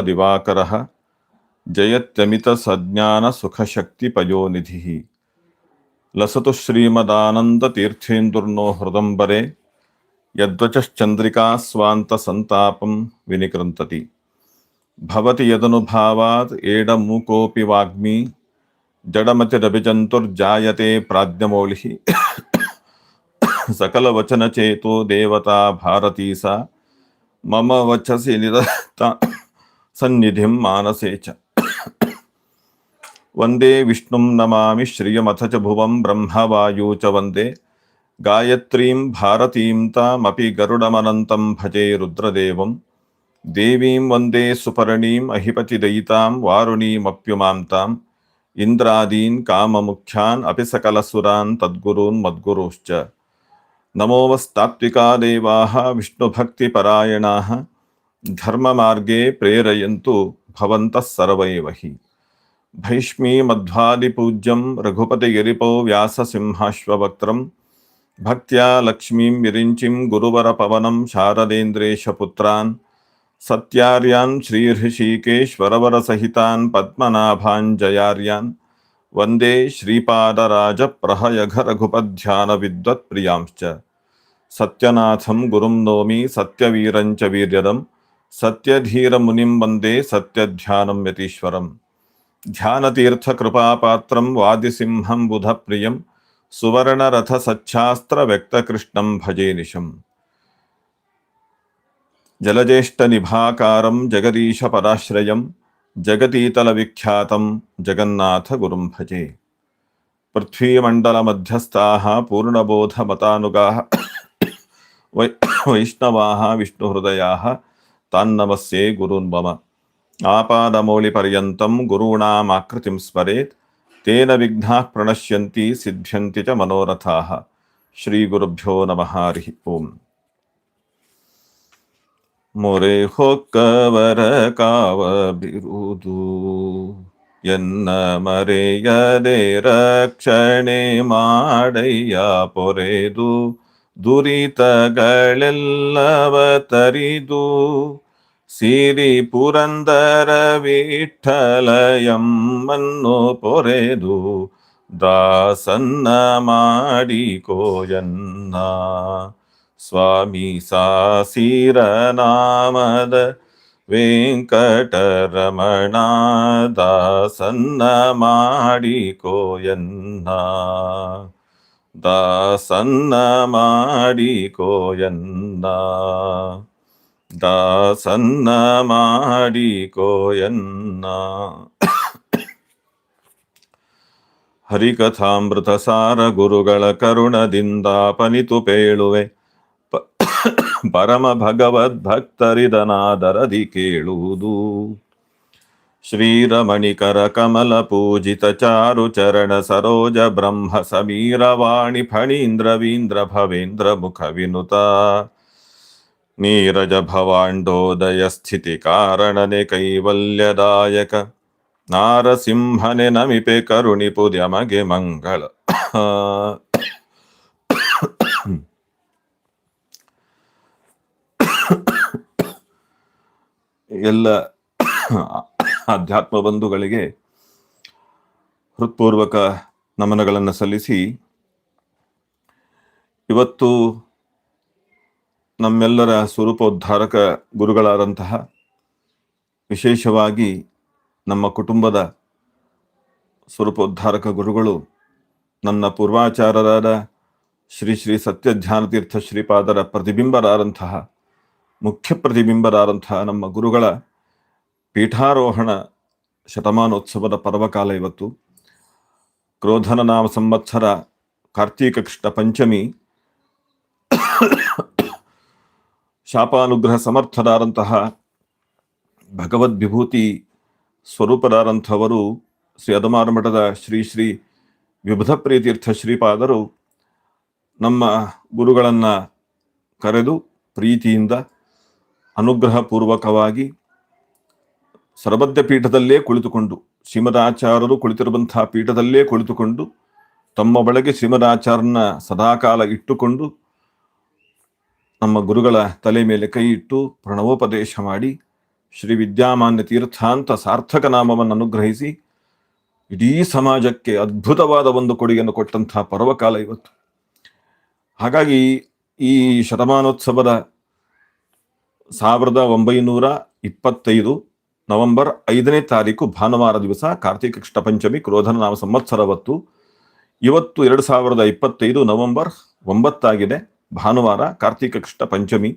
दिवाकरः जयत्यमितसज्ञानसुखशक्तिपयोनिधिः। लसतु श्रीमदानन्दतीर्थेन्दुर्नो हृदम्बरे यद्वचश्चन्द्रिका स्वान्तसन्तापं विनिकृन्तति भवति यदनुभावात् एडमूकोऽपि वाग्मी, जडमतिरभिजन्तुर्जायते प्राज्ञमौलिः। सकलवचनचेतो देवता भारती सा मम वचसि निरता సన్నిధిం మానసే చ. వందే విష్ణుం నమామి శ్రియమథ చ భువం బ్రహ్మవాయూ చ వందే. గాయత్రీం భారతీం తామపి గరుడమనంతం భజే రుద్రదేవం. దేవీం వందే సుపర్ణీం అహిపతిదయితాం వారుణీమప్యుమాం తాం. ఇంద్రాదీన్ కామముఖ్యాన్ అపి సకలసురాన్ తద్గురూన్ మద్గురుశ్చ. నమోవస్తాత్వికా దేవా విష్ణుభక్తిపరాయణా. धर्ममार्गे प्रेरयन्तु भवन्तः सर्व एव हि भैष्मीमध्वादिपूज्यं रघुपतिगिरिपो व्याससिंहाश्ववक्त्रं, भक्त्या लक्ष्मीं विरिञ्चिं गुरुवरपवनं सत्यार्यान् श्रीहृषीकेश्वरवरसहितान् पद्मनाभान् जयार्यान् वंदे श्रीपादराजप्रहयघरघुपध्यानविद्वत्प्रियांश्च। सत्यनाथं गुरुं नौमि सत्यवीरञ्च सत्यधीर मुनि वंदे सत्यध्यानम यतीश्वर ध्यान तीर्थ कृपा पात्र वादि बुध प्रिय सुवर्ण रथ सच्छास्त्र व्यक्त कृष्ण भजे निशम। जलजेष्ट निभाकार जगदीश पराश्रय जगतीतल विख्यात जगन्नाथ गुरु भजे। पृथ्वीमंडल मध्यस्थ पूर्णबोधमता वै वैष्णवा विष्णुहृदया తాన్నమస్యే గురున్ మమ ఆపాదమౌళిపర్యంతం గురూణామాకృతిం స్మరేత్ తేన విఘ్నా ప్రణశ్యంతి సిద్ధ్యంతి చ మనోరథా శ్రీగురుభ్యో నమ హరి ఓం ಮೊರೆ ಹೊಕ್ಕವರ ಕಾವ ಬಿರುದು ಎನ್ನ ಮರೆಯದೆ ರಕ್ಷಣೆ ಮಾಡಯ್ಯ ಪೊರೆದು ದುರಿತಗಳೆಲ್ಲವ ತರಿದು ಸಿರಿ ಪುರಂದರ ವಿಠಲಯಮ್ಮನ್ನು ಪೊರೆದು ದಾಸನ್ನ ಮಾಡಿಕೋಯನ್ನ. ಸ್ವಾಮಿ ಸಾಸಿರನಾಮದ ವೆಂಕಟರಮಣ ದಾಸನ್ನ ಮಾಡಿಕೋಯನ್ನ. ದಾಸನ್ನ ಮಾಡಿಕೋಯನ್ನ ದಾಸನ್ನ ಮಾಡಿಕೋಯನ್ನ ಹರಿಕಥಾಮೃತ ಸಾರ ಗುರುಗಳ ಕರುಣದಿಂದ ಪನಿತು ಪೇಳುವೆ. ಪರಮ ಭಗವದ್ಭಕ್ತರಿದನಾದರದಿ ಕೇಳುವುದು. ಶ್ರೀರಮಣಿಕರ ಕಮಲ ಪೂಜಿತ ಚಾರು ಚರಣ ಸರೋಜ ಬ್ರಹ್ಮ ಸಮೀರವಾಣಿ ಫಣೀಂದ್ರವೀಂದ್ರ ಭವೇಂದ್ರ ಮುಖ ವಿನುತ ನೀರಜ ಭವಾಂಡೋದಯ ಸ್ಥಿತಿ ಕಾರಣನೆ ಕೈವಲ್ಯದಾಯಕ ನಾರಸಿಂಹನೆ ನಮಿಪೆ ಕರುಣಿಪುದ್ಯ ಮಗೆ ಮಂಗಳ ಎಲ್ಲ ಅಧ್ಯಾತ್ಮ ಬಂಧುಗಳಿಗೆ ಹೃತ್ಪೂರ್ವಕ ನಮನಗಳನ್ನು ಸಲ್ಲಿಸಿ ಇವತ್ತು ನಮ್ಮೆಲ್ಲರ ಸ್ವರೂಪೋದ್ಧಾರಕ ಗುರುಗಳಾದಂತಹ ವಿಶೇಷವಾಗಿ ನಮ್ಮ ಕುಟುಂಬದ ಸ್ವರೂಪೋದ್ಧಾರಕ ಗುರುಗಳು, ನನ್ನ ಪೂರ್ವಾಚಾರರಾದ ಶ್ರೀ ಶ್ರೀ ಸತ್ಯಧ್ಯಾನತೀರ್ಥ ಶ್ರೀಪಾದರ ಪ್ರತಿಬಿಂಬರಾದಂತಹ, ಮುಖ್ಯ ಪ್ರತಿಬಿಂಬರಾದಂತಹ ನಮ್ಮ ಗುರುಗಳ ಪೀಠಾರೋಹಣ ಶತಮಾನೋತ್ಸವದ ಪರ್ವಕಾಲ ಇವತ್ತು. ಕ್ರೋಧನ ನಾಮ ಸಂವತ್ಸರ, ಕಾರ್ತೀಕ ಕೃಷ್ಣ ಪಂಚಮಿ, ಶಾಪಾನುಗ್ರಹ ಸಮರ್ಥರಾದಂತಹ ಭಗವದ್ವಿಭೂತಿ ಸ್ವರೂಪರಾದಂಥವರು ಶ್ರೀ ಅದಮಾರ ಮಠದ ಶ್ರೀ ಶ್ರೀ ವಿಬುಧ ಪ್ರೀತೀರ್ಥ ಶ್ರೀಪಾದರು ನಮ್ಮ ಗುರುಗಳನ್ನು ಕರೆದು ಪ್ರೀತಿಯಿಂದ ಅನುಗ್ರಹ ಸರಬದ್ಧ ಪೀಠದಲ್ಲೇ ಕುಳಿತುಕೊಂಡು, ಶ್ರೀಮದಾಚಾರ್ಯರು ಕುಳಿತಿರುವಂತಹ ಪೀಠದಲ್ಲೇ ಕುಳಿತುಕೊಂಡು, ತಮ್ಮ ಒಳಗೆ ಶ್ರೀಮದಾಚಾರ್ಯನ ಸದಾಕಾಲ ಇಟ್ಟುಕೊಂಡು, ನಮ್ಮ ಗುರುಗಳ ತಲೆ ಮೇಲೆ ಕೈ ಇಟ್ಟು ಪ್ರಣವೋಪದೇಶ ಮಾಡಿ, ಶ್ರೀ ವಿದ್ಯಾಮಾನ್ಯ ತೀರ್ಥಾಂತ ಸಾರ್ಥಕ ನಾಮವನ್ನು ಅನುಗ್ರಹಿಸಿ, ಇಡೀ ಸಮಾಜಕ್ಕೆ ಅದ್ಭುತವಾದ ಒಂದು ಕೊಡುಗೆಯನ್ನು ಕೊಟ್ಟಂತಹ ಪರ್ವಕಾಲ ಇವತ್ತು. ಹಾಗಾಗಿ ಈ ಶತಮಾನೋತ್ಸವದ ಸಾವಿರದ ಒಂಬೈನೂರ ಇಪ್ಪತ್ತೈದು ನವೆಂಬರ್ ಐದನೇ ತಾರೀಕು ಭಾನುವಾರ ದಿವಸ ಕಾರ್ತಿಕ ಕೃಷ್ಣ ಪಂಚಮಿ ಕ್ರೋಧನ ನಾಮ ಸಂವತ್ಸರವತ್ತು ಇವತ್ತು ಎರಡು ಸಾವಿರದ ಇಪ್ಪತ್ತೈದು ನವೆಂಬರ್ ಒಂಬತ್ತಾಗಿದೆ, ಭಾನುವಾರ ಕಾರ್ತಿಕ ಕೃಷ್ಣ ಪಂಚಮಿ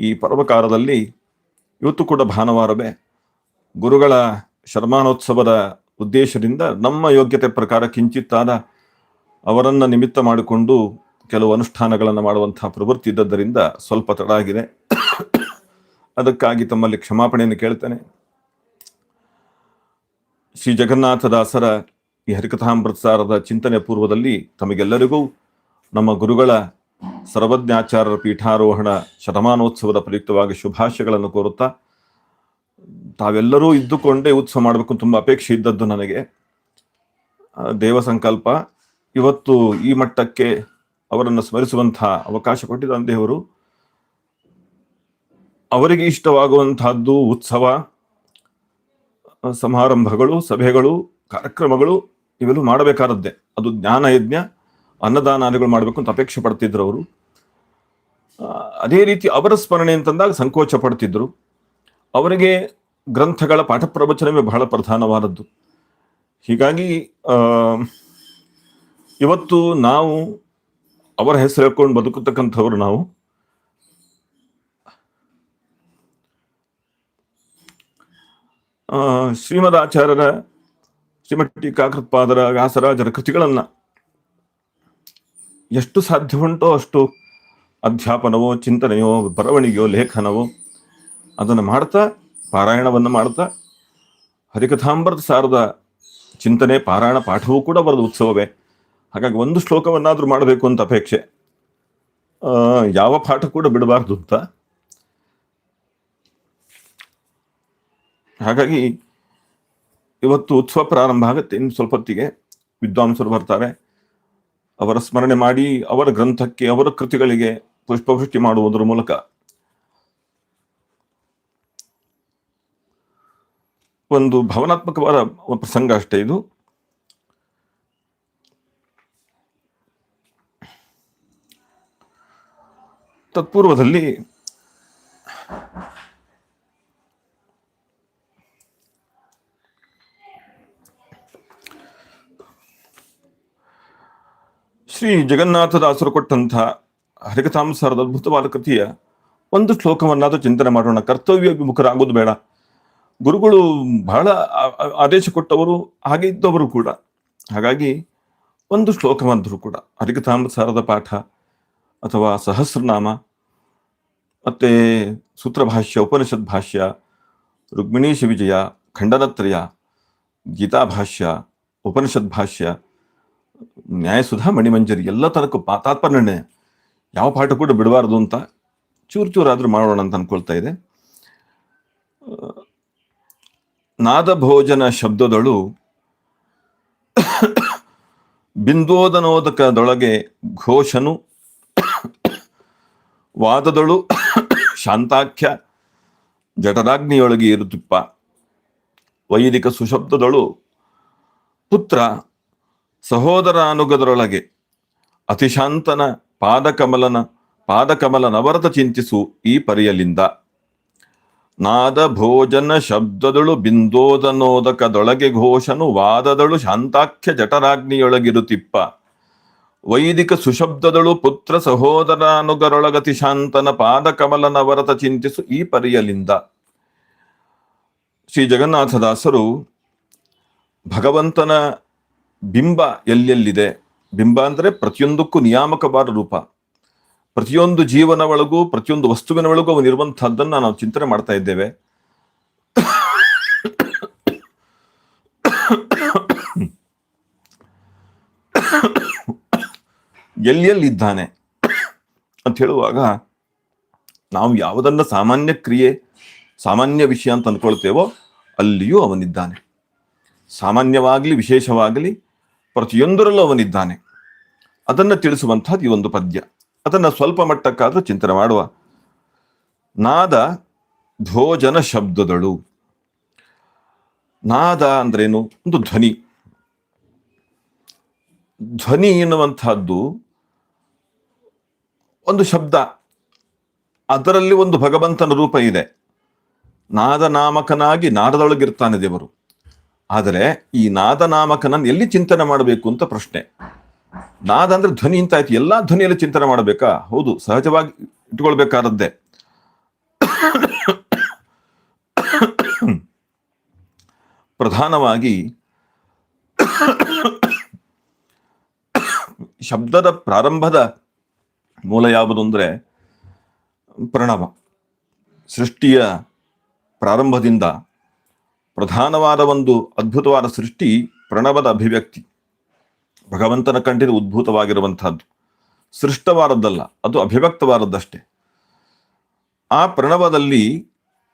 ಈ ಪರ್ವಕಾಲದಲ್ಲಿ ಇವತ್ತು ಕೂಡ ಭಾನುವಾರವೇ ಗುರುಗಳ ಶರ್ಮಾನೋತ್ಸವದ ಉದ್ದೇಶದಿಂದ ನಮ್ಮ ಯೋಗ್ಯತೆ ಪ್ರಕಾರ ಕಿಂಚಿತ್ತಾದ ಅವರನ್ನು ನಿಮಿತ್ತ ಮಾಡಿಕೊಂಡು ಕೆಲವು ಅನುಷ್ಠಾನಗಳನ್ನು ಮಾಡುವಂತಹ ಪ್ರವೃತ್ತಿ ಇದ್ದದ್ದರಿಂದ ಸ್ವಲ್ಪ ತಡ ಆಗಿದೆ ಅದಕ್ಕಾಗಿ ತಮ್ಮಲ್ಲಿ ಕ್ಷಮಾಪಣೆಯನ್ನು ಕೇಳ್ತೇನೆ. ಶ್ರೀ ಜಗನ್ನಾಥದಾಸರ ಈ ಹರಿಕಥಾಮೃತಸಾರದ ಚಿಂತನೆ ಪೂರ್ವದಲ್ಲಿ ತಮಗೆಲ್ಲರಿಗೂ ನಮ್ಮ ಗುರುಗಳ ಸರ್ವಜ್ಞಾಚಾರ್ಯರ ಪೀಠಾರೋಹಣ ಶತಮಾನೋತ್ಸವದ ಪ್ರಯುಕ್ತವಾಗಿ ಶುಭಾಶಯಗಳನ್ನು ಕೋರುತ್ತಾ, ತಾವೆಲ್ಲರೂ ಇದ್ದುಕೊಂಡೇ ಉತ್ಸವ ಮಾಡಬೇಕು ತುಂಬ ಅಪೇಕ್ಷೆ ಇದ್ದದ್ದು ನನಗೆ. ದೇವ ಸಂಕಲ್ಪ, ಇವತ್ತು ಈ ಮಟ್ಟಕ್ಕೆ ಅವರನ್ನು ಸ್ಮರಿಸುವಂತಹ ಅವಕಾಶ ಕೊಟ್ಟಿದ್ದ ದೇವರು. ಅವರಿಗೆ ಇಷ್ಟವಾಗುವಂತಹದ್ದು ಉತ್ಸವ ಸಮಾರಂಭಗಳು, ಸಭೆಗಳು, ಕಾರ್ಯಕ್ರಮಗಳು ಇವೆಲ್ಲೂ ಮಾಡಬೇಕಾದದ್ದೇ. ಅದು ಜ್ಞಾನ, ಯಜ್ಞ, ಅನ್ನದಾನಾದಿಗಳು ಮಾಡಬೇಕು ಅಂತ ಅಪೇಕ್ಷೆ ಪಡ್ತಿದ್ರು ಅವರು. ಅದೇ ರೀತಿ ಅವರ ಸ್ಮರಣೆ ಅಂತಂದಾಗ ಸಂಕೋಚ ಪಡ್ತಿದ್ರು. ಅವರಿಗೆ ಗ್ರಂಥಗಳ ಪಾಠ ಪ್ರವಚನವೇ ಬಹಳ ಪ್ರಧಾನವಾದದ್ದು. ಹೀಗಾಗಿ ಇವತ್ತು ನಾವು ಅವರ ಹೆಸರು ಹೇಳ್ಕೊಂಡು ಬದುಕತಕ್ಕಂಥವ್ರು ನಾವು ಆ, ಶ್ರೀಮದ್ ಆಚಾರ್ಯರ ಶ್ರೀಮಠ್ ಟೀಕಾಕೃತ್ಪಾದರ ವ್ಯಾಸರಾಜರ ಕೃತಿಗಳನ್ನ ಎಷ್ಟು ಸಾಧ್ಯವುಂಟೋ ಅಷ್ಟು ಅಧ್ಯಾಪನವೋ ಚಿಂತನೆಯೋ ಬರವಣಿಗೆಯೋ ಲೇಖನವೋ ಅದನ್ನು ಮಾಡ್ತಾ ಪಾರಾಯಣವನ್ನು ಮಾಡ್ತಾ ಹರಿಕಥಾಂಬರದ ಸಾರದ ಚಿಂತನೆ ಪಾರಾಯಣ ಪಾಠವೂ ಕೂಡ ಬರೆದ ಉತ್ಸವವೇ. ಹಾಗಾಗಿ ಒಂದು ಶ್ಲೋಕವನ್ನಾದರೂ ಮಾಡಬೇಕು ಅಂತ ಅಪೇಕ್ಷೆ. ಯಾವ ಪಾಠ ಕೂಡ ಬಿಡಬಾರ್ದು ಅಂತ ಹಾಗಾಗಿ ಇವತ್ತು ಉತ್ಸವ ಪ್ರಾರಂಭ ಆಗುತ್ತೆ. ಇನ್ನು ಸ್ವಲ್ಪ ಹೊತ್ತಿಗೆ ವಿದ್ವಾಂಸರು ಬರ್ತಾರೆ. ಅವರ ಸ್ಮರಣೆ ಮಾಡಿ ಅವರ ಗ್ರಂಥಕ್ಕೆ, ಅವರ ಕೃತಿಗಳಿಗೆ ಪುಷ್ಪವೃಷ್ಟಿ ಮಾಡುವುದರ ಮೂಲಕ. ಒಂದು ಭಾವನಾತ್ಮಕವಾದ ಪ್ರಸಂಗ ಅಷ್ಟೇ ಇದು. ತತ್ಪೂರ್ವದಲ್ಲಿ ಶ್ರೀ ಜಗನ್ನಾಥದಾಸರು ಕೊಟ್ಟಂಥ ಹರಿಕಥಾಂಸಾರದ ಅದ್ಭುತವಾದ ಕೃತಿಯ ಒಂದು ಶ್ಲೋಕವನ್ನಾದರೂ ಚಿಂತನೆ ಮಾಡೋಣ. ಕರ್ತವ್ಯ ವಿಮುಖರಾಗೋದು ಬೇಡ. ಗುರುಗಳು ಬಹಳ ಆದೇಶ ಕೊಟ್ಟವರು, ಹಾಗೆ ಇದ್ದವರು ಕೂಡ. ಹಾಗಾಗಿ ಒಂದು ಶ್ಲೋಕವಾದರೂ ಕೂಡ, ಹರಿಕಥಾಂಸಾರದ ಪಾಠ ಅಥವಾ ಸಹಸ್ರನಾಮ, ಮತ್ತೆ ಸೂತ್ರ ಭಾಷ್ಯ ಉಪನಿಷತ್ ಭಾಷ್ಯ ರುಕ್ಮಿಣೀಶ ವಿಜಯ, ಖಂಡನತ್ರಯ, ಗೀತಾಭಾಷ್ಯ ಉಪನಿಷತ್ ಭಾಷ್ಯ ನ್ಯಾಯಸುಧಾ ಮಣಿಮಂಜರಿ ಎಲ್ಲ ತನಕ ಪಾ- ತಾತ್ಪರ್ಯ ಯಾವ ಪಾಠ ಕೂಡ ಬಿಡಬಾರದು ಅಂತ ಚೂರು ಚೂರಾದ್ರೂ ಮಾಡೋಣ ಅಂತ ಅನ್ಕೊಳ್ತಾ ಇದೆ. ನಾದಭೋಜನ ಶಬ್ದದಳು ಬಿಂದೋದನೋದಕದೊಳಗೆ ಘೋಷನು, ವಾದದಳು ಶಾಂತಾಖ್ಯ, ಜಠರಾಗ್ನಿಯೊಳಗೆ ಇರುತ್ತಿಪ್ಪ. ವೈದಿಕ ಸುಶಬ್ದದಳು ಪುತ್ರ ಸಹೋದರಾನುಗದರೊಳಗೆ ಅತಿಶಾಂತನ ಪಾದಕಮಲನ ಪಾದಕಮಲ ನವರತ ಚಿಂತಿಸು ಈ ಪರಿಯಲಿಂದ ನಾದ ಭೋಜನ ಶಬ್ದದಳು ಬಿಂದೋದನೋದಕದೊಳಗೆ ಘೋಷನು ವಾದದಳು ಶಾಂತಾಖ್ಯ ಜಠರಾಗ್ನಿಯೊಳಗಿರುತಿಪ್ಪ. ವೈದಿಕ ಸುಶಬ್ದದಳು ಪುತ್ರ ಸಹೋದರಾನುಗರೊಳಗತಿ ಶಾಂತನ ಪಾದಕಮಲ ನವರತ ಚಿಂತಿಸು ಈ ಪರಿಯಲಿಂದ ಶ್ರೀ ಜಗನ್ನಾಥದಾಸರು ಭಗವಂತನ ಬಿಂಬ ಎಲ್ಲೆಲ್ಲಿದೆ ಬಿಂಬ ಅಂದ್ರೆ ಪ್ರತಿಯೊಂದಕ್ಕೂ ನಿಯಾಮಕವಾದ ರೂಪ. ಪ್ರತಿಯೊಂದು ಜೀವನ ಒಳಗೂ, ಪ್ರತಿಯೊಂದು ವಸ್ತುವಿನ ಒಳಗೂ ಅವನಿರುವಂತಹದ್ದನ್ನ ನಾವು ಚಿಂತನೆ ಮಾಡ್ತಾ ಇದ್ದೇವೆ. ಎಲ್ಲೆಲ್ಲಿದ್ದಾನೆ ಅಂತ ಹೇಳುವಾಗ ನಾವು ಯಾವುದನ್ನ ಸಾಮಾನ್ಯ ಕ್ರಿಯೆ, ಸಾಮಾನ್ಯ ವಿಷಯ ಅಂತ ಅಂದ್ಕೊಳ್ತೇವೋ ಅಲ್ಲಿಯೂ ಅವನಿದ್ದಾನೆ. ಸಾಮಾನ್ಯವಾಗಲಿ, ವಿಶೇಷವಾಗಲಿ ಪ್ರತಿಯೊಂದರಲ್ಲೂ ಅವನಿದ್ದಾನೆ. ಅದನ್ನು ತಿಳಿಸುವಂತಹದ್ದು ಈ ಒಂದು ಪದ್ಯ. ಅದನ್ನು ಸ್ವಲ್ಪ ಮಟ್ಟಕ್ಕಾದರೂ ಚಿಂತನೆ ಮಾಡುವ. ನಾದ ಭೋಜನ ಶಬ್ದದಳು. ನಾದ ಅಂದ್ರೇನು? ಒಂದು ಧ್ವನಿ. ಧ್ವನಿ ಎನ್ನುವಂಥದ್ದು ಒಂದು ಶಬ್ದ. ಅದರಲ್ಲಿ ಒಂದು ಭಗವಂತನ ರೂಪ ಇದೆ. ನಾದ ನಾಮಕನಾಗಿ ನಾದದೊಳಗಿರ್ತಾನೆ ದೇವರು. ಆದರೆ ಈ ನಾದ ನಾಮಕನನ್ನು ಎಲ್ಲಿ ಚಿಂತನೆ ಮಾಡಬೇಕು ಅಂತ ಪ್ರಶ್ನೆ. ನಾದ ಅಂದ್ರೆ ಧ್ವನಿ ಅಂತ ಆಯ್ತು. ಎಲ್ಲಾ ಧ್ವನಿಯಲ್ಲಿ ಚಿಂತನೆ ಮಾಡಬೇಕಾ? ಹೌದು, ಸಹಜವಾಗಿ ಇಟ್ಕೊಳ್ಬೇಕಾದದ್ದೇ ಪ್ರಧಾನವಾಗಿ ಶಬ್ದದ ಪ್ರಾರಂಭದ ಮೂಲ ಯಾವುದು ಅಂದ್ರೆ ಪ್ರಣವ ಸೃಷ್ಟಿಯ ಪ್ರಾರಂಭದಿಂದ ಪ್ರಧಾನವಾದ ಒಂದು ಅದ್ಭುತವಾದ ಸೃಷ್ಟಿ, ಪ್ರಣವದ ಅಭಿವ್ಯಕ್ತಿ. ಭಗವಂತನ ಕಂಠಿನ ಉದ್ಭೂತವಾಗಿರುವಂತಹದ್ದು ಸೃಷ್ಟವಾದದ್ದಲ್ಲ, ಅದು ಅಭಿವ್ಯಕ್ತವಾದದ್ದಷ್ಟೇ. ಆ ಪ್ರಣವದಲ್ಲಿ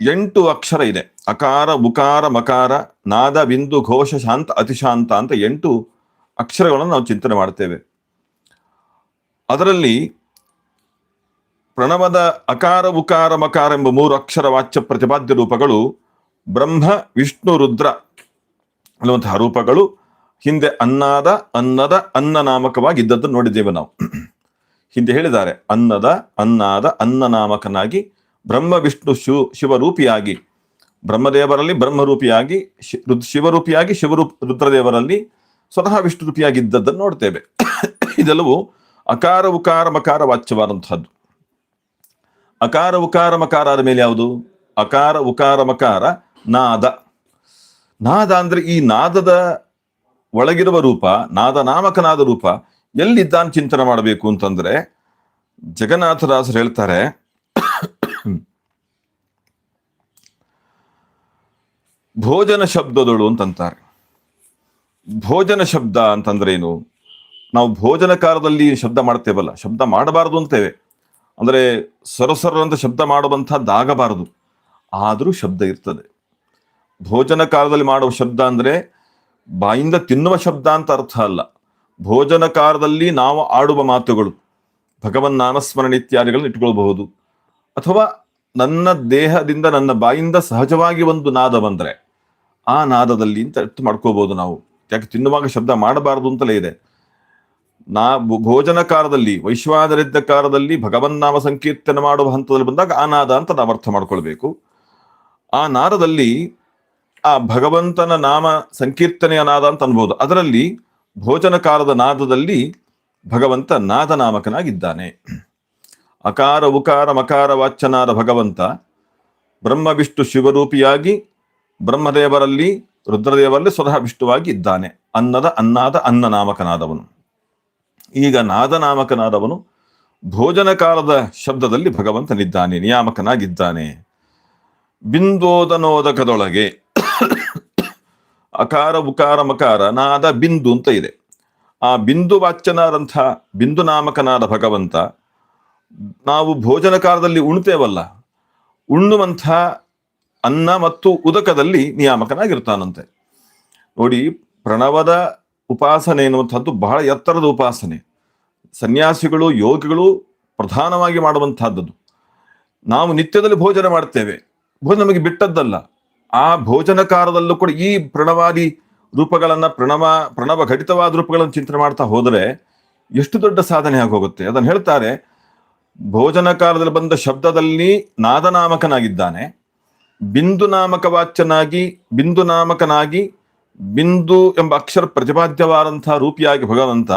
ಎಂಟು ಅಕ್ಷರ ಇದೆ. ಅಕಾರ, ಉಕಾರ, ಮಕಾರ, ನಾದ, ಬಿಂದು, ಘೋಷ, ಶಾಂತ, ಅತಿಶಾಂತ ಅಂತ ಎಂಟು ಅಕ್ಷರಗಳನ್ನು ನಾವು ಚಿಂತನೆ ಮಾಡ್ತೇವೆ. ಅದರಲ್ಲಿ ಪ್ರಣವದ ಅಕಾರ, ಉಕಾರ, ಮಕಾರ ಎಂಬ ಮೂರು ಅಕ್ಷರ ವಾಚ್ಯ ಪ್ರತಿಪಾದ್ಯ ರೂಪಗಳು ಬ್ರಹ್ಮ, ವಿಷ್ಣು, ರುದ್ರ ಅನ್ನುವಂತಹ ರೂಪಗಳು ಹಿಂದೆ ಅನ್ನದ ಅನ್ನದ ಅನ್ನ ನಾಮಕವಾಗಿ ಇದ್ದದ್ದು ನೋಡಿದ್ದೇವೆ ನಾವು. ಹಿಂದೆ ಹೇಳಿದ್ದಾರೆ, ಅನ್ನದ, ಅನ್ನಾದ ಅನ್ನ ನಾಮಕನಾಗಿ ಬ್ರಹ್ಮ, ವಿಷ್ಣು ಶಿವ ಶಿವರೂಪಿಯಾಗಿ, ಬ್ರಹ್ಮದೇವರಲ್ಲಿ ಬ್ರಹ್ಮರೂಪಿಯಾಗಿ ಶಿವರೂಪಿಯಾಗಿ, ಶಿವರೂಪ, ರುದ್ರದೇವರಲ್ಲಿ ಸ್ವತಃ ವಿಷ್ಣು ರೂಪಿಯಾಗಿ ಇದ್ದದ್ದನ್ನು ನೋಡ್ತೇವೆ. ಇದೆಲ್ಲವೂ ಅಕಾರ, ಉಕಾರ, ಮಕಾರ, ವಾಚ್ಯವಾದಂತಹದ್ದು. ಅಕಾರ, ಉಕಾರ, ಮಕಾರ ಆದ ಮೇಲೆ ಯಾವುದು? ಅಕಾರ, ಉಕಾರ, ಮಕಾರ ನಾದ. ನಾದ ಅಂದ್ರೆ ಈ ನಾದದ ಒಳಗಿರುವ ರೂಪ, ನಾದ ನಾಮಕನಾದ ರೂಪ, ಎಲ್ಲಿದ್ದಾನೆ ಚಿಂತನೆ ಮಾಡಬೇಕು ಅಂತಂದ್ರೆ ಜಗನ್ನಾಥದಾಸರು ಹೇಳ್ತಾರೆ, ಭೋಜನ ಶಬ್ದದಳು ಅಂತಂತಾರೆ. ಭೋಜನ ಶಬ್ದ ಅಂತಂದ್ರೆ ಏನು? ನಾವು ಭೋಜನ ಕಾಲದಲ್ಲಿ ಶಬ್ದ ಮಾಡ್ತೇವಲ್ಲ, ಶಬ್ದ ಮಾಡಬಾರದು ಅಂತೇವೆ. ಅಂದರೆ ಸರಸರಂತ ಶಬ್ದ ಮಾಡುವಂತಹದ್ದಾಗಬಾರದು ಆದರೂ ಶಬ್ದ ಇರ್ತದೆ. ಭೋಜನ ಕಾಲದಲ್ಲಿ ಮಾಡುವ ಶಬ್ದ ಅಂದ್ರೆ ಬಾಯಿಂದ ತಿನ್ನುವ ಶಬ್ದ ಅಂತ ಅರ್ಥ ಅಲ್ಲ. ಭೋಜನ ಕಾಲದಲ್ಲಿ ನಾವು ಆಡುವ ಮಾತುಗಳು, ಭಗವನ್ ನಾಮಸ್ಮರಣೆ ಇತ್ಯಾದಿಗಳನ್ನು ಇಟ್ಕೊಳ್ಬಹುದು. ಅಥವಾ ನನ್ನ ದೇಹದಿಂದ ನನ್ನ ಬಾಯಿಂದ ಸಹಜವಾಗಿ ಒಂದು ನಾದ ಬಂದ್ರೆ ಆ ನಾದದಲ್ಲಿ ಅಂತ ಅರ್ಥ ಮಾಡ್ಕೋಬಹುದು ನಾವು. ಯಾಕೆ ತಿನ್ನುವಾಗ ಶಬ್ದ ಮಾಡಬಾರದು ಅಂತಲೇ ಇದೆ. ನಾ ಭೋಜನ ಕಾಲದಲ್ಲಿ, ವೈಶ್ವಾನರಿದ್ದ ಕಾಲದಲ್ಲಿ ಭಗವನ್ನಾಮ ಸಂಕೀರ್ತನೆ ಮಾಡುವ ಹಂತದಲ್ಲಿ ಬಂದಾಗ ಆ ನಾದ ಅಂತ ನಾವು ಅರ್ಥ ಮಾಡ್ಕೊಳ್ಬೇಕು. ಆ ನಾದದಲ್ಲಿ ಆ ಭಗವಂತನ ನಾಮ ಸಂಕೀರ್ತನೆಯ ನಾದ ಅಂತ ಅನ್ಬೋದು. ಅದರಲ್ಲಿ ಭೋಜನ ಕಾಲದ ನಾದದಲ್ಲಿ ಭಗವಂತ ನಾದನಾಮಕನಾಗಿದ್ದಾನೆ. ಅಕಾರ, ಉಕಾರ, ಮಕಾರ, ವಾಚ್ಯನಾದ ಭಗವಂತ ಬ್ರಹ್ಮ, ವಿಷ್ಣು, ಶಿವರೂಪಿಯಾಗಿ ಬ್ರಹ್ಮದೇವರಲ್ಲಿ, ರುದ್ರದೇವರಲ್ಲಿ ಸ್ವತಃ ವಿಷ್ಣುವಾಗಿ ಇದ್ದಾನೆ ಅನ್ನದ ಅನ್ನಾದ ಅನ್ನ ನಾಮಕನಾದವನು ಈಗ ನಾದನಾಮಕನಾದವನು ಭೋಜನ ಕಾಲದ ಶಬ್ದದಲ್ಲಿ ಭಗವಂತನಿದ್ದಾನೆ, ನಿಯಾಮಕನಾಗಿದ್ದಾನೆ. ಬಿಂದೋದನೋದಕದೊಳಗೆ ಅಕಾರ, ಉಕಾರ, ಮಕಾರ, ನಾದ, ಬಿಂದು ಅಂತ ಇದೆ. ಆ ಬಿಂದು ವಾಚ್ಯನಾದಂಥ ಬಿಂದು ನಾಮಕನಾದ ಭಗವಂತ, ನಾವು ಭೋಜನ ಕಾಲದಲ್ಲಿ ಉಣ್ತೇವಲ್ಲ, ಉಣ್ಣುವಂಥ ಅನ್ನ ಮತ್ತು ಉದಕದಲ್ಲಿ ನಿಯಾಮಕನಾಗಿರ್ತಾನಂತೆ. ನೋಡಿ, ಪ್ರಣವದ ಉಪಾಸನೆ ಎನ್ನುವಂಥದ್ದು ಬಹಳ ಎತ್ತರದ ಉಪಾಸನೆ. ಸನ್ಯಾಸಿಗಳು, ಯೋಗಿಗಳು ಪ್ರಧಾನವಾಗಿ ಮಾಡುವಂತಹದ್ದು ನಾವು ನಿತ್ಯದಲ್ಲಿ ಭೋಜನ ಮಾಡ್ತೇವೆ. ಭೋಜನ ನಮಗೆ ಬಿಟ್ಟದ್ದಲ್ಲ. ಆ ಭೋಜನಕಾರದಲ್ಲೂ ಕೂಡ ಈ ಪ್ರಣವಾದಿ ರೂಪಗಳನ್ನ ಪ್ರಣವ ಪ್ರಣವ ಘಟಿತವಾದ ರೂಪಗಳನ್ನು ಚಿಂತನೆ ಮಾಡ್ತಾ ಹೋದರೆ ಎಷ್ಟು ದೊಡ್ಡ ಸಾಧನೆ ಆಗೋಗುತ್ತೆ? ಅದನ್ನು ಹೇಳ್ತಾರೆ, ಭೋಜನಕಾರದಲ್ಲಿ ಬಂದ ಶಬ್ದದಲ್ಲಿ ನಾದನಾಮಕನಾಗಿದ್ದಾನೆ, ಬಿಂದು ನಾಮಕ ವಾಚ್ಯನಾಗಿ ಬಿಂದು ನಾಮಕನಾಗಿ, ಬಿಂದು ಎಂಬ ಅಕ್ಷರ ಪ್ರತಿಪಾದ್ಯವಾದಂತಹ ರೂಪಿಯಾಗಿ ಭಗವಂತ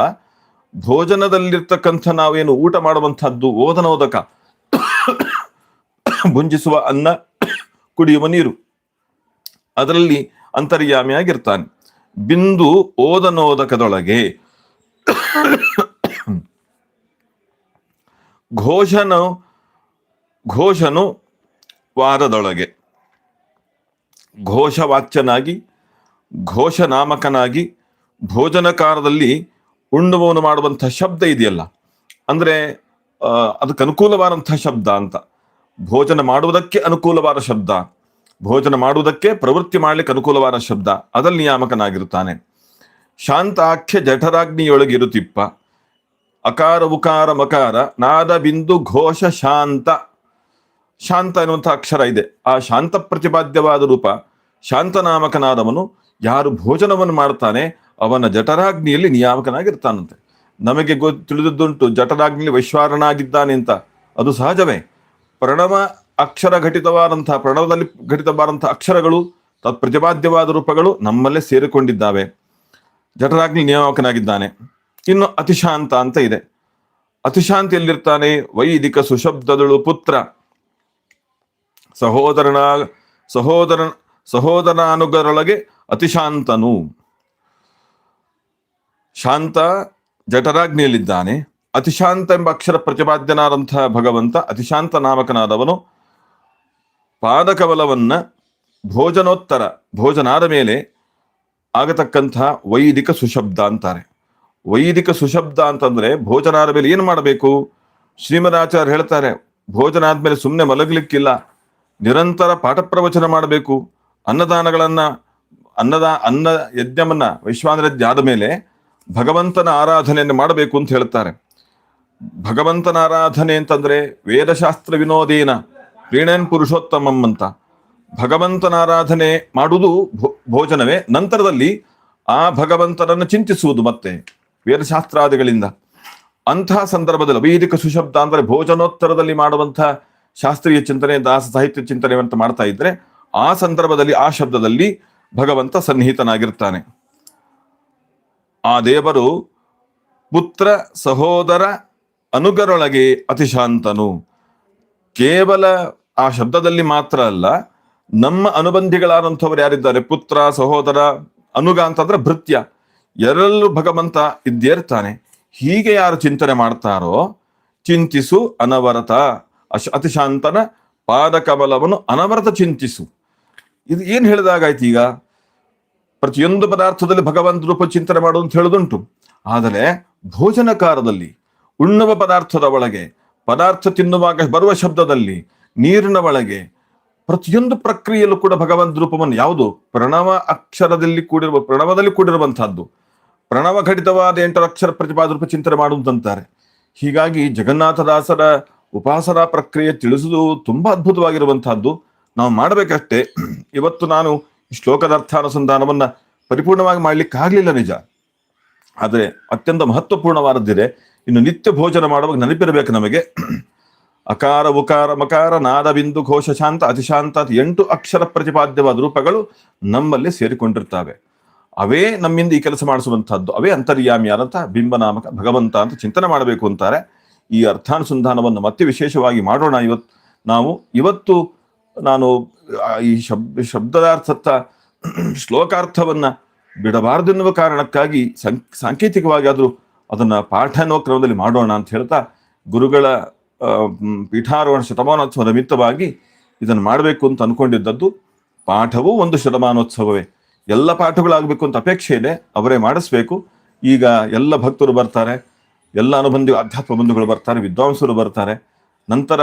ಭೋಜನದಲ್ಲಿರ್ತಕ್ಕಂಥ ನಾವೇನು ಊಟ ಮಾಡುವಂತಹದ್ದು ಓದನೋದಕ, ಭುಂಜಿಸುವ ಅನ್ನ ಕುಡಿಯುವ ನೀರು. ಅದರಲ್ಲಿ ಅಂತರ್ಯಾಮಿಯಾಗಿರ್ತಾನೆ. ಬಿಂದು ಓದನೋದಕದೊಳಗೆ ಘೋಷನು ಘೋಷನು ವಾರದೊಳಗೆ. ಘೋಷವಾಚ್ಯನಾಗಿ, ಘೋಷನಾಮಕನಾಗಿ ನಾಮಕನಾಗಿ ಭೋಜನಕಾರದಲ್ಲಿ ಉಣ್ಣುವವನು ಮಾಡುವಂಥ ಶಬ್ದ ಇದೆಯಲ್ಲ. ಅಂದರೆ ಅದಕ್ಕೆ ಅನುಕೂಲವಾದಂಥ ಶಬ್ದ ಅಂತ. ಭೋಜನ ಮಾಡುವುದಕ್ಕೆ ಅನುಕೂಲವಾದ ಶಬ್ದ. ಭೋಜನ ಮಾಡುವುದಕ್ಕೆ ಪ್ರವೃತ್ತಿ ಮಾಡಲಿಕ್ಕೆ ಅನುಕೂಲವಾದ ಶಬ್ದ. ಅದಲ್ಲಿ ನಿಯಾಮಕನಾಗಿರುತ್ತಾನೆ. ಶಾಂತಾಖ್ಯ ಜಠರಾಗ್ನಿಯೊಳಗಿರುತ್ತಿಪ್ಪ ಅಕಾರ ಉಕಾರ ಮಕಾರ, ನಾದ ಬಿಂದು ಘೋಷ ಶಾಂತ. ಶಾಂತ ಎನ್ನುವಂಥ ಅಕ್ಷರ ಇದೆ. ಆ ಶಾಂತ ಪ್ರತಿಪಾದ್ಯವಾದ ರೂಪ ಶಾಂತನಾಮಕನಾದವನು ಯಾರು ಭೋಜನವನ್ನು ಮಾಡ್ತಾನೆ ಅವನ ಜಠರಾಗ್ನಿಯಲ್ಲಿ ನಿಯಾಮಕನಾಗಿರ್ತಾನಂತೆ. ನಮಗೆ ಗೊ ತಿಳಿದದ್ದುಂಟು ಜಠರಾಗ್ನಿಯಲ್ಲಿ ವೈಶ್ವಾರನಾಗಿದ್ದಾನೆ ಅಂತ. ಅದು ಸಹಜವೇ. ಪ್ರಣವ ಅಕ್ಷರ ಘಟಿತವಾದಂತಹ ಪ್ರಣವದಲ್ಲಿ ಘಟಿತವಾದಂತಹ ಅಕ್ಷರಗಳು ತತ್ ಪ್ರತಿಪಾದ್ಯವಾದ ರೂಪಗಳು ನಮ್ಮಲ್ಲೇ ಸೇರಿಕೊಂಡಿದ್ದಾವೆ. ಜಠರಾಗ್ನಿ ನಿಯಾಮಕನಾಗಿದ್ದಾನೆ. ಇನ್ನು ಅತಿಶಾಂತ ಅಂತ ಇದೆ. ಅತಿಶಾಂತ ಎಲ್ಲಿರ್ತಾನೆ ವೈದಿಕ ಸುಶಬ್ದದಳು ಪುತ್ರ. ಸಹೋದರನ ಸಹೋದರ ಸಹೋದರಾನುಗರೊಳಗೆ ಅತಿಶಾಂತನು. ಶಾಂತ ಜಠರಾಗ್ನಿಯಲ್ಲಿದ್ದಾನೆ. ಅತಿಶಾಂತ ಎಂಬ ಅಕ್ಷರ ಪ್ರತಿಪಾದ್ಯನಾದಂತಹ ಭಗವಂತ ಅತಿಶಾಂತ ನಾಮಕನಾದವನು. ಪಾದಕವಲವನ್ನ ಭೋಜನೋತ್ತರ, ಭೋಜನಾದ ಮೇಲೆ ಆಗತಕ್ಕಂತಹ ವೈದಿಕ ಸುಶಬ್ದ ಅಂತಾರೆ. ವೈದಿಕ ಸುಶಬ್ದ ಅಂತಂದ್ರೆ ಭೋಜನಾದ ಮೇಲೆ ಏನು ಮಾಡಬೇಕು? ಶ್ರೀಮದಾಚಾರ್ಯ ಹೇಳ್ತಾರೆ ಭೋಜನ ಆದಮೇಲೆ ಸುಮ್ಮನೆ ಮಲಗಲಿಕ್ಕಿಲ್ಲ, ನಿರಂತರ ಪಾಠ ಪ್ರವಚನ ಮಾಡಬೇಕು. ಅನ್ನದಾನಗಳನ್ನು, ಅನ್ನದ, ಅನ್ನ ಯಜ್ಞವನ್ನ ವೈಶ್ವಾನರ ಯಜ್ಞ ಆದ ಮೇಲೆ ಭಗವಂತನ ಆರಾಧನೆಯನ್ನು ಮಾಡಬೇಕು ಅಂತ ಹೇಳ್ತಾರೆ. ಭಗವಂತನ ಆರಾಧನೆ ಅಂತಂದರೆ ವೇದಶಾಸ್ತ್ರ ವಿನೋದೇನ. ಪ್ರೀಣನ್ ಪುರುಷೋತ್ತಮಂ ಅಂತ. ಭಗವಂತನ ಆರಾಧನೆ ಮಾಡುವುದು ಭೋಜನವೇ. ನಂತರದಲ್ಲಿ ಆ ಭಗವಂತನನ್ನು ಚಿಂತಿಸುವುದು ಮತ್ತೆ, ವೇದಶಾಸ್ತ್ರಾದಿಗಳಿಂದ. ಅಂತಹ ಸಂದರ್ಭದಲ್ಲಿ ವೈದಿಕ ಸುಶಬ್ದ ಅಂದರೆ ಭೋಜನೋತ್ತರದಲ್ಲಿ ಮಾಡುವಂತಹ ಶಾಸ್ತ್ರೀಯ ಚಿಂತನೆ, ದಾಸ ಸಾಹಿತ್ಯ ಚಿಂತನೆ ಅಂತ ಮಾಡ್ತಾ ಇದ್ರೆ, ಆ ಸಂದರ್ಭದಲ್ಲಿ, ಆ ಶಬ್ದದಲ್ಲಿ ಭಗವಂತ ಸನ್ನಿಹಿತನಾಗಿರ್ತಾನೆ. ಆ ದೇವರು ಪುತ್ರ ಸಹೋದರ ಅನುಗರೊಳಗೆ ಅತಿಶಾಂತನು. ಕೇವಲ ಆ ಶಬ್ದದಲ್ಲಿ ಮಾತ್ರ ಅಲ್ಲ, ನಮ್ಮ ಅನುಬಂಧಿಗಳಾದಂಥವ್ರು ಯಾರಿದ್ದಾರೆ? ಪುತ್ರ, ಸಹೋದರ, ಅನುಗ ಅಂತಂದ್ರೆ ಭೃತ್ಯ. ಎರಲ್ಲೂ ಭಗವಂತ ಇದ್ದೇರ್ತಾನೆ ಹೀಗೆ ಯಾರು ಚಿಂತನೆ ಮಾಡ್ತಾರೋ, ಚಿಂತಿಸು, ಅನವರತ. ಅಶ ಅತಿಶಾಂತನ ಪಾದಕಮಲವನ್ನು ಅನವರತ ಚಿಂತಿಸು. ಇದು ಏನ್ ಹೇಳಿದಾಗಾಯ್ತು ಈಗ? ಪ್ರತಿಯೊಂದು ಪದಾರ್ಥದಲ್ಲಿ ಭಗವಂತ ರೂಪ ಚಿಂತನೆ ಮಾಡು ಅಂತ ಹೇಳುದುಂಟು ಆದರೆ ಭೋಜನಕಾರದಲ್ಲಿ, ಉಣ್ಣುವ ಪದಾರ್ಥದ ಒಳಗೆ, ಪದಾರ್ಥ ತಿನ್ನುವಾಗ ಬರುವ ಶಬ್ದದಲ್ಲಿ ನೀರಿನ ಒಳಗೆ ಪ್ರತಿಯೊಂದು ಪ್ರಕ್ರಿಯೆಯಲ್ಲೂ ಕೂಡ ಭಗವಂತ ರೂಪವನ್ನು ಯಾವುದು? ಪ್ರಣವ ಅಕ್ಷರದಲ್ಲಿ ಕೂಡಿರುವ, ಪ್ರಣವದಲ್ಲಿ ಕೂಡಿರುವಂತಹದ್ದು ಪ್ರಣವ ಘಟಿತವಾದ ಎಂಟರ ಅಕ್ಷರ ಪ್ರತಿಪಾದ ರೂಪ ಚಿಂತನೆ ಮಾಡುವುದಂತಾರೆ. ಹೀಗಾಗಿ ಜಗನ್ನಾಥದಾಸರ ಉಪಾಸನಾ ಪ್ರಕ್ರಿಯೆ ತಿಳಿಸುವುದು ತುಂಬಾ ಅದ್ಭುತವಾಗಿರುವಂತಹದ್ದು ನಾವು ಮಾಡಬೇಕಷ್ಟೇ. ಇವತ್ತು ನಾನು ಶ್ಲೋಕದ ಅರ್ಥಾನುಸಂಧಾನವನ್ನ ಪರಿಪೂರ್ಣವಾಗಿ ಮಾಡಲಿಕ್ಕೆ ಆಗ್ಲಿಲ್ಲ ನಿಜ. ಆದರೆ ಅತ್ಯಂತ ಮಹತ್ವಪೂರ್ಣವಾದದ್ದಿದೆ. ಇನ್ನು ನಿತ್ಯ ಭೋಜನ ಮಾಡುವಾಗ ನೆನಪಿರಬೇಕು ನಮಗೆ. ಅಕಾರ, ಉಕಾರ, ಮಕಾರ, ನಾದ, ಬಿಂದು, ಘೋಷ, ಶಾಂತ, ಅತಿಶಾಂತ ಅಂತ ಎಂಟು ಅಕ್ಷರ ಪ್ರತಿಪಾದ್ಯವಾದ ರೂಪಗಳು ನಮ್ಮಲ್ಲಿ ಸೇರಿಕೊಂಡಿರ್ತವೆ. ಅವೇ ನಮ್ಮಿಂದ ಈ ಕೆಲಸ ಮಾಡಿಸುವಂತಹದ್ದು ಅವೇ ಬಿಂಬ ಬಿಂಬನಾಮಕ ಭಗವಂತ ಅಂತ ಚಿಂತನೆ ಮಾಡಬೇಕು ಅಂತಾರೆ. ಈ ಅರ್ಥಾನುಸಂಧಾನವನ್ನು ಮತ್ತೆ ವಿಶೇಷವಾಗಿ ಮಾಡೋಣ ಇವತ್ತು ನಾವು ಇವತ್ತು ನಾನು ಈ ಶಬ್ದ ಶಬ್ದಾರ್ಥತ್ತ ಶ್ಲೋಕಾರ್ಥವನ್ನ ಬಿಡಬಾರದೆನ್ನುವ ಕಾರಣಕ್ಕಾಗಿ ಸಾಂಕೇತಿಕವಾಗಿ ಆದರೂ ಅದನ್ನ ಪಾಠ ಕ್ರಮದಲ್ಲಿ ಮಾಡೋಣ ಅಂತ ಹೇಳ್ತಾ ಗುರುಗಳ ಪೀಠಾರೋಹಣ ಶತಮಾನೋತ್ಸವ ನಿಮಿತ್ತವಾಗಿ ಇದನ್ನು ಮಾಡಬೇಕು ಅಂತ ಅನ್ಕೊಂಡಿದ್ದದ್ದು ಪಾಠವೂ ಒಂದು ಶತಮಾನೋತ್ಸವವೇ. ಎಲ್ಲ ಪಾಠಗಳಾಗಬೇಕು ಅಂತ ಅಪೇಕ್ಷೆ ಇದೆ, ಅವರೇ ಮಾಡಿಸ್ಬೇಕು. ಈಗ ಎಲ್ಲ ಭಕ್ತರು ಬರ್ತಾರೆ, ಎಲ್ಲ ಅನುಬಂಧಿ, ಅಧ್ಯಾತ್ಮ ಬಂಧುಗಳು ಬರ್ತಾರೆ, ವಿದ್ವಾಂಸರು ಬರ್ತಾರೆ. ನಂತರ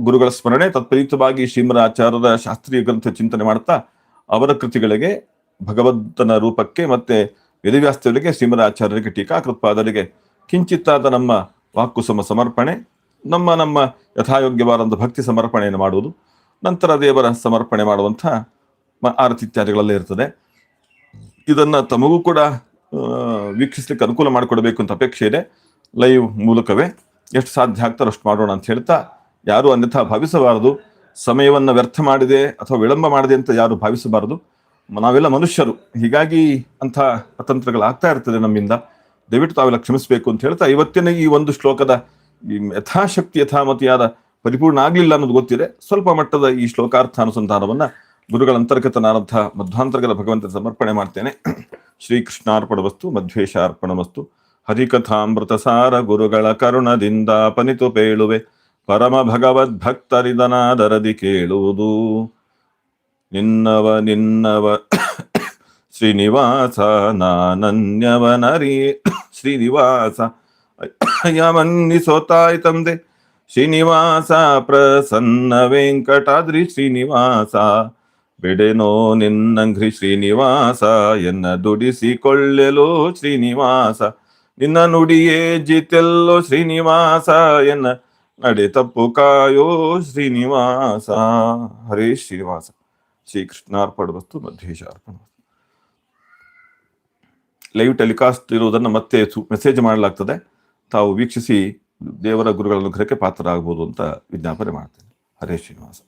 ಗುರುಗಳ ಸ್ಮರಣೆ, ತತ್ಪ್ರೀತವಾಗಿ ಶ್ರೀಮರ ಆಚಾರ್ಯರ ಶಾಸ್ತ್ರೀಯ ಗ್ರಂಥ ಚಿಂತನೆ ಮಾಡ್ತಾ ಅವರ ಕೃತಿಗಳಿಗೆ ಭಗವಂತನ ರೂಪಕ್ಕೆ ಮತ್ತೆ ವೇದವ್ಯಾಸ್ತರಿಗೆ ಶ್ರೀಮರ ಆಚಾರ್ಯರಿಗೆ ಟೀಕಾಕೃತ್ಪಾದರಿಗೆ ಕಿಂಚಿತ್ತಾದ ನಮ್ಮ ವಾಕುಸಮ ಸಮರ್ಪಣೆ. ನಮ್ಮ ನಮ್ಮ ಯಥಾಯೋಗ್ಯವಾದಂಥ ಭಕ್ತಿ ಸಮರ್ಪಣೆಯನ್ನು ಮಾಡುವುದು, ನಂತರ ದೇವರ ಸಮರ್ಪಣೆ ಮಾಡುವಂಥ ಆರತಿ ಇತ್ಯಾದಿಗಳೆಲ್ಲ ಇರ್ತದೆ. ಇದನ್ನು ತಮಗೂ ಕೂಡ ವೀಕ್ಷಿಸ್ಲಿಕ್ಕೆ ಅನುಕೂಲ ಮಾಡಿಕೊಡಬೇಕು ಅಂತ ಅಪೇಕ್ಷೆ ಇದೆ. ಲೈವ್ ಮೂಲಕವೇ ಎಷ್ಟು ಸಾಧ್ಯ ಆಗ್ತಾರೋ ಅಷ್ಟು ಮಾಡೋಣ ಅಂತ ಹೇಳ್ತಾ, ಯಾರು ಅನ್ಯಥಾ ಭಾವಿಸಬಾರದು. ಸಮಯವನ್ನು ವ್ಯರ್ಥ ಮಾಡಿದೆ ಅಥವಾ ವಿಳಂಬ ಮಾಡಿದೆ ಅಂತ ಯಾರು ಭಾವಿಸಬಾರದು. ನಾವೆಲ್ಲ ಮನುಷ್ಯರು, ಹೀಗಾಗಿ ಅಂಥ ಅತಂತ್ರಗಳಾಗ್ತಾ ಇರ್ತದೆ ನಮ್ಮಿಂದ. ದಯವಿಟ್ಟು ತಾವೆಲ್ಲ ಕ್ಷಮಿಸಬೇಕು ಅಂತ ಹೇಳ್ತಾ, ಇವತ್ತಿನ ಈ ಒಂದು ಶ್ಲೋಕದ ಯಥಾಶಕ್ತಿ ಯಥಾಮತಿಯಾದ ಪರಿಪೂರ್ಣ ಆಗಲಿಲ್ಲ ಅನ್ನೋದು ಗೊತ್ತಿದೆ. ಸ್ವಲ್ಪ ಮಟ್ಟದ ಈ ಶ್ಲೋಕಾರ್ಥ ಅನುಸಂಧಾನವನ್ನು ಗುರುಗಳ ಅಂತರ್ಗತನಾದಂಥ ಮಧ್ವಾಂತರ್ಗತ ಭಗವಂತನ ಸಮರ್ಪಣೆ ಮಾಡ್ತೇನೆ. ಶ್ರೀಕೃಷ್ಣಾರ್ಪಣ ವಸ್ತು ಮಧ್ವೇಶಾರ್ಪಣ ವಸ್ತು ಹರಿಕಥಾಮೃತ ಸಾರ ಗುರುಗಳ ಕರುಣದಿಂದ ಪನಿತು ಪೇಳುವೆ. ಪರಮ ಭಗವದ್ ಭಕ್ತರಿದನಾದರದಿ ಕೇಳುವುದು. ನಿನ್ನವ ನಿನ್ನವ, ಶ್ರೀನಿವಾಸ, ನಾನನ್ಯವನರಿ, ಶ್ರೀನಿವಾಸ. ಯಮನ್ನಿಸೋತಾಯ್ ತಂದೆ ಶ್ರೀನಿವಾಸ ಪ್ರಸನ್ನ ವೆಂಕಟಾದ್ರಿ ಶ್ರೀನಿವಾಸ. ಬಿಡೆನೋ ನಿನ್ನಂಗ್ರಿ ಶ್ರೀನಿವಾಸ, ಎನ್ನ ದುಡಿಸಿಕೊಳ್ಳೆಲೋ ಶ್ರೀನಿವಾಸ. ನಿನ್ನ ನುಡಿಯೇ ಜಿತೆಲ್ಲೋ ಶ್ರೀನಿವಾಸ, ಎನ್ನ ನಡೆ ತಪ್ಪು ಕಾಯೋ ಶ್ರೀನಿವಾಸ. ಹರೇ ಶ್ರೀನಿವಾಸ. ಶ್ರೀ ಮಧ್ವೇಶ ಅರ್ಪಣ ಲೈವ್ ಟೆಲಿಕಾಸ್ಟ್ ಇರುವುದನ್ನು ಮತ್ತೆ ಮೆಸೇಜ್ ಮಾಡಲಾಗ್ತದೆ. ತಾವು ವೀಕ್ಷಿಸಿ ದೇವರ ಗುರುಗಳ ಅನುಗ್ರಹಕ್ಕೆ ಪಾತ್ರರಾಗಬಹುದು ಅಂತ ವಿಜ್ಞಾಪನೆ ಮಾಡ್ತೇನೆ. ಹರೇ ಶ್ರೀನಿವಾಸ.